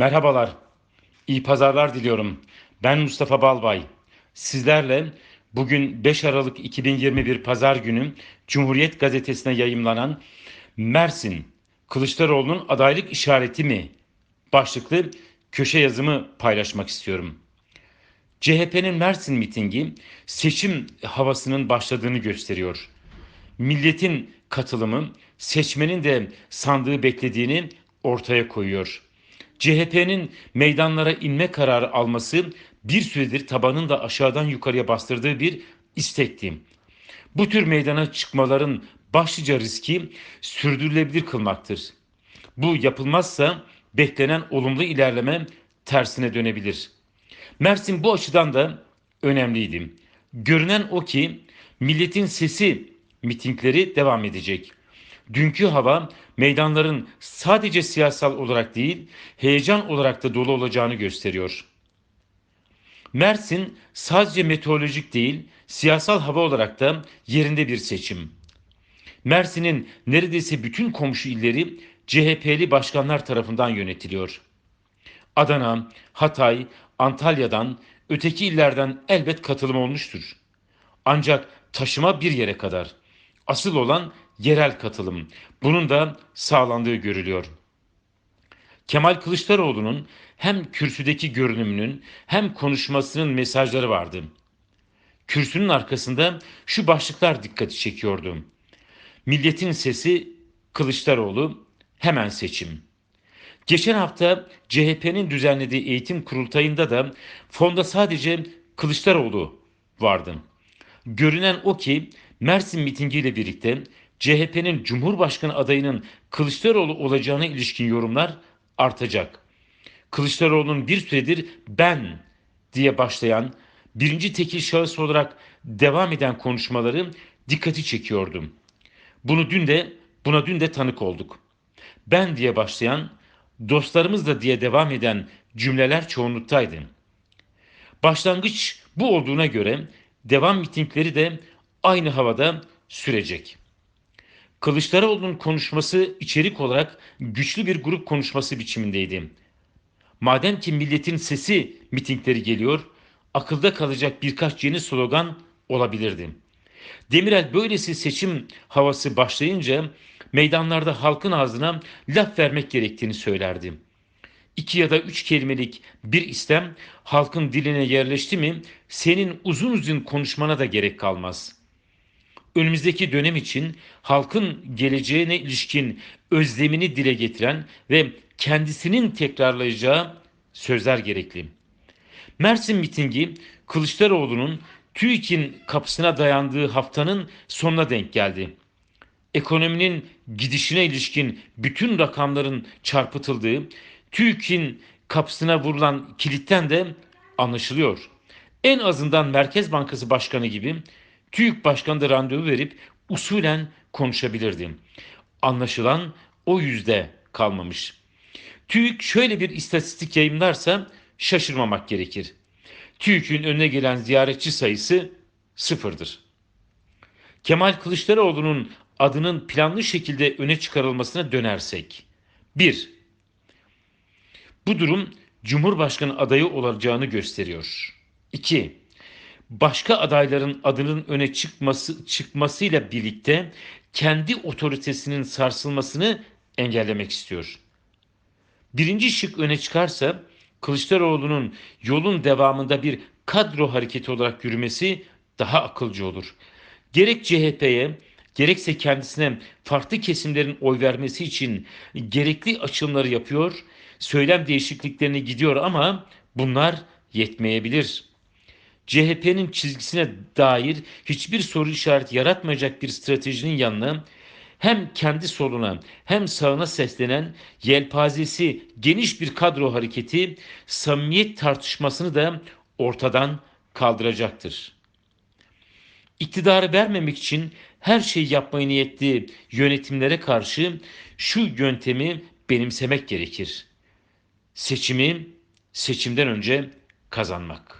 Merhabalar, iyi pazarlar diliyorum. Ben Mustafa Balbay. Sizlerle bugün 5 Aralık 2021 Pazar günü Cumhuriyet Gazetesi'ne yayımlanan Mersin, Kılıçdaroğlu'nun adaylık işareti mi? başlıklı köşe yazımı paylaşmak istiyorum. CHP'nin Mersin mitingi seçim havasının başladığını gösteriyor. Milletin katılımı seçmenin de sandığı beklediğini ortaya koyuyor. CHP'nin meydanlara inme kararı alması bir süredir tabanın da aşağıdan yukarıya bastırdığı bir istekti. Bu tür meydana çıkmaların başlıca riski sürdürülebilir kılmaktır. Bu yapılmazsa beklenen olumlu ilerleme tersine dönebilir. Mersin bu açıdan da önemliydi. Görünen o ki milletin sesi mitingleri devam edecek. Dünkü hava meydanların sadece siyasal olarak değil, heyecan olarak da dolu olacağını gösteriyor. Mersin sadece meteorolojik değil, siyasal hava olarak da yerinde bir seçim. Mersin'in neredeyse bütün komşu illeri CHP'li başkanlar tarafından yönetiliyor. Adana, Hatay, Antalya'dan, öteki illerden elbet katılım olmuştur. Ancak taşıma bir yere kadar. Asıl olan yerel katılım. Bunun da sağlandığı görülüyor. Kemal Kılıçdaroğlu'nun hem kürsüdeki görünümünün hem konuşmasının mesajları vardı. Kürsünün arkasında şu başlıklar dikkati çekiyordu. Milletin sesi Kılıçdaroğlu hemen seçim. Geçen hafta CHP'nin düzenlediği eğitim kurultayında da fonda sadece Kılıçdaroğlu vardı. Görünen o ki Mersin mitingiyle birlikte CHP'nin Cumhurbaşkanı adayının Kılıçdaroğlu olacağına ilişkin yorumlar artacak. Kılıçdaroğlu'nun bir süredir ben diye başlayan birinci tekil şahıs olarak devam eden konuşmaları dikkati çekiyordu. Bunu dün de buna dün de tanık olduk. Ben diye başlayan dostlarımız da diye devam eden cümleler çoğunluktaydı. Başlangıç bu olduğuna göre devam mitingleri de aynı havada sürecek. Kılıçdaroğlu'nun konuşması içerik olarak güçlü bir grup konuşması biçimindeydi. Madem ki milletin sesi mitingleri geliyor, akılda kalacak birkaç yeni slogan olabilirdi. Demirel böylesi seçim havası başlayınca meydanlarda halkın ağzına laf vermek gerektiğini söylerdi. İki ya da üç kelimelik bir istem halkın diline yerleşti mi senin uzun uzun konuşmana da gerek kalmaz. Önümüzdeki dönem için halkın geleceğine ilişkin özlemini dile getiren ve kendisinin tekrarlayacağı sözler gerekli. Mersin mitingi Kılıçdaroğlu'nun TÜİK'in kapısına dayandığı haftanın sonuna denk geldi. Ekonominin gidişine ilişkin bütün rakamların çarpıtıldığı, TÜİK'in kapısına vurulan kilitten de anlaşılıyor. En azından Merkez Bankası Başkanı gibi TÜİK Başkanı randevu verip usulen konuşabilirdi. Anlaşılan o yüzde kalmamış. TÜİK şöyle bir istatistik yayımlarsa şaşırmamak gerekir. TÜİK'ün önüne gelen ziyaretçi sayısı sıfırdır. Kemal Kılıçdaroğlu'nun adının planlı şekilde öne çıkarılmasına dönersek. 1. Bu durum Cumhurbaşkanı adayı olacağını gösteriyor. 2. Başka adayların adının öne çıkması çıkmasıyla birlikte kendi otoritesinin sarsılmasını engellemek istiyor. Birinci şık öne çıkarsa Kılıçdaroğlu'nun yolun devamında bir kadro hareketi olarak yürümesi daha akılcı olur. Gerek CHP'ye gerekse kendisine farklı kesimlerin oy vermesi için gerekli açılımları yapıyor, söylem değişikliklerine gidiyor ama bunlar yetmeyebilir. CHP'nin çizgisine dair hiçbir soru işareti yaratmayacak bir stratejinin yanına hem kendi soluna hem sağına seslenen yelpazesi geniş bir kadro hareketi samimiyet tartışmasını da ortadan kaldıracaktır. İktidarı vermemek için her şeyi yapmayı niyetli yönetimlere karşı şu yöntemi benimsemek gerekir. Seçimi seçimden önce kazanmak.